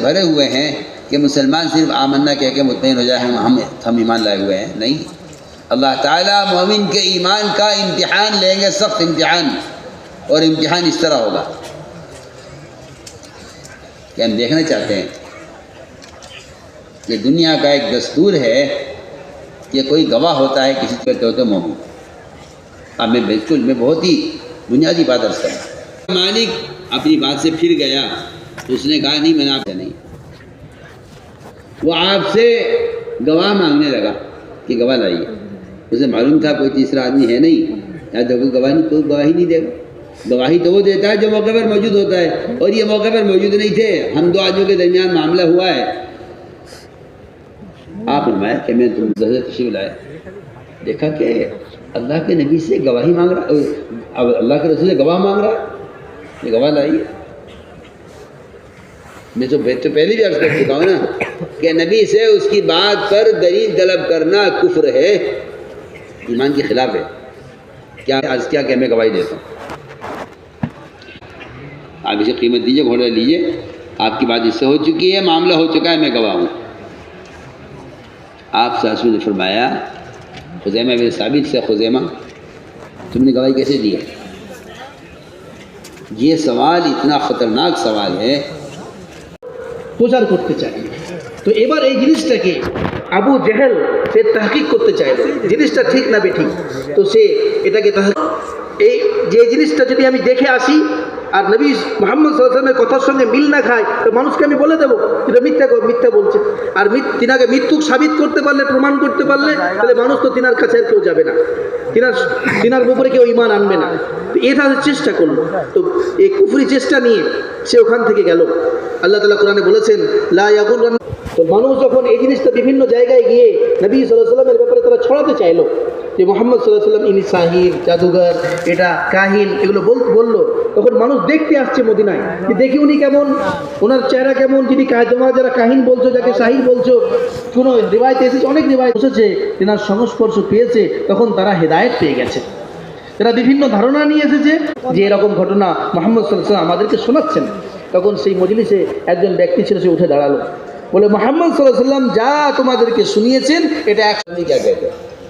بھرے ہوئے ہیں کہ مسلمان صرف آمنہ کہہ کے مطمئن ہو جائے ہم ہم ایمان لائے ہوئے ہیں۔ نہیں۔ اللہ تعالیٰ مومن کے ایمان کا امتحان لیں گے، سخت امتحان۔ اور امتحان اس طرح ہوگا۔ کہ ہم دیکھنا چاہتے ہیں کہ دنیا کا ایک دستور ہے کہ کوئی گواہ ہوتا ہے کسی کرتے ہوتے مومن۔ اب میں بالکل میں بہت ہی بنیادی بات عرض کروں۔ مالک اپنی بات سے پھر گیا، تو اس نے کہا، نہیں، میں نے آپ سے نہیں۔ وہ آپ سے گواہ مانگنے لگا کہ گواہ لائیے۔ اسے معلوم تھا کوئی تیسرا آدمی ہے نہیں۔ یا تو کوئی گواہ نہیں، کوئی گواہی نہیں دے گا۔ گواہی تو وہ دیتا ہے جو موقع پر موجود ہوتا ہے۔ اور یہ موقع پر موجود نہیں تھے۔ ہم دو آدمیوں کے درمیان معاملہ ہوا ہے۔ آپ فرمایا کہ میں تم زہر تشریف لائے۔ دیکھا کہ اللہ کے نبی سے گواہی مانگ رہا اب اللہ کے رسول سے گواہ مانگ رہا یہ گواہ لائیے۔ میں تو تو پہلے بھی عرض کر چکا ہوں نا کہ نبی سے اس کی بات پر دلیل طلب کرنا کفر ہے۔ ایمان کے خلاف ہے۔ کیا عرض کیا کہ میں گواہی دیتا ہوں؟ آپ اسے قیمت دیجیے گھوڑا لیجیے آپ کی بات اس سے ہو چکی ہے، معاملہ ہو چکا ہے، میں گواہ ہوں۔ آپ ساسو نے فرمایا، خزیمہ بن ثابت سے، خزیمہ، تم نے گواہی کیسے دی ہے؟ یہ سوال اتنا خطرناک سوال ہے প্রচার করতে চাই তো এবার এই জিনিসটাকে আবু জেহেল সে তাহকিক করতে চাইল জিনিসটা ঠিক না বে ঠিক তো সে এটাকে তাহ এই যে জিনিসটা যদি আমি দেখে আসি আর নবী মোহাম্মদ সাল্লামের কথার সঙ্গে মিল না খায়, তো মানুষকে আমি বলে দেবো, এটা মিথ্যা মিথ্যা বলছে। আর তিনাকে মৃত্যুক সাবিত করতে পারলে, প্রমাণ করতে পারলে, তাহলে মানুষ তো তিনার কাছে কেউ যাবে না। তিনার তিনার উপরে কেউ ইমান আনবে না। তো এটা চেষ্টা করল। তো এই কুফরি চেষ্টা নিয়ে সে ওখান থেকে গেল। আল্লাহ তালা কোরআনে বলেছেন, লা ইয়াগুররান তো মানুষ যখন এই জিনিসটা বিভিন্ন জায়গায় গিয়ে নবী সাল্লাহ সাল্লামের ব্যাপারে তারা ছড়াতে চাইলো, যে মোহাম্মদ সাল্লাহ সাল্লাম ইনি সাহির জাদুঘর, এটা কাহিন এগুলো বল বলল। তখন মানুষ দেখতে আসছে মদিনায় দেখি উনি কেমন, ওনার চেহারা কেমন, যিনি তোমরা যারা কাহিন বলছো, যাকে শাহিন বলছো, কোন রেবায়তে এসেছে, অনেক রেবায়ত বসেছে, তেনার সংস্পর্শ পেয়েছে, তখন তারা হেদায়ত পেয়ে গেছে। তারা বিভিন্ন ধারণা নিয়ে এসেছে যে এরকম ঘটনা মোহাম্মদ সাল্লাহ আমাদেরকে শোনাচ্ছেন। তখন সেই মজলিসে একজন ব্যক্তি ছিল, সে উঠে দাঁড়াল। বলে, মোহাম্মদ সাল্লাহ সাল্লাম যা তোমাদেরকে শুনিয়েছেন, এটা একসঙ্গে কে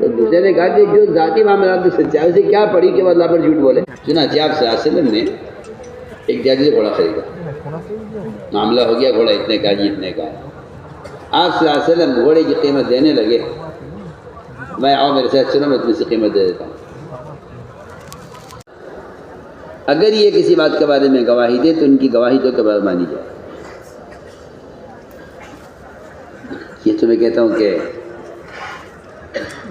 تو دوسرے نے کہا کہ جو ذاتی معاملات میں سچا ہے، اسے کیا پڑھی کہ وہ اللہ پر جھوٹ بولے؟ چنانچہ جی، آپ صلی اللہ علیہ وسلم نے ایک جادی سے گھوڑا خریدا۔ معاملہ ہو گیا، گھوڑا اتنے کا جی اتنے کا۔ آپ صلی اللہ علیہ وسلم گھوڑے کی قیمت دینے لگے۔ میں آؤ میرے ساتھ چلو، میں تمہیں سے قیمت دے دیتا ہوں۔ اگر یہ کسی بات کے بارے میں گواہی دے، تو ان کی گواہی تو کے بعد مانی جائے۔ یہ تو میں کہتا ہوں کہ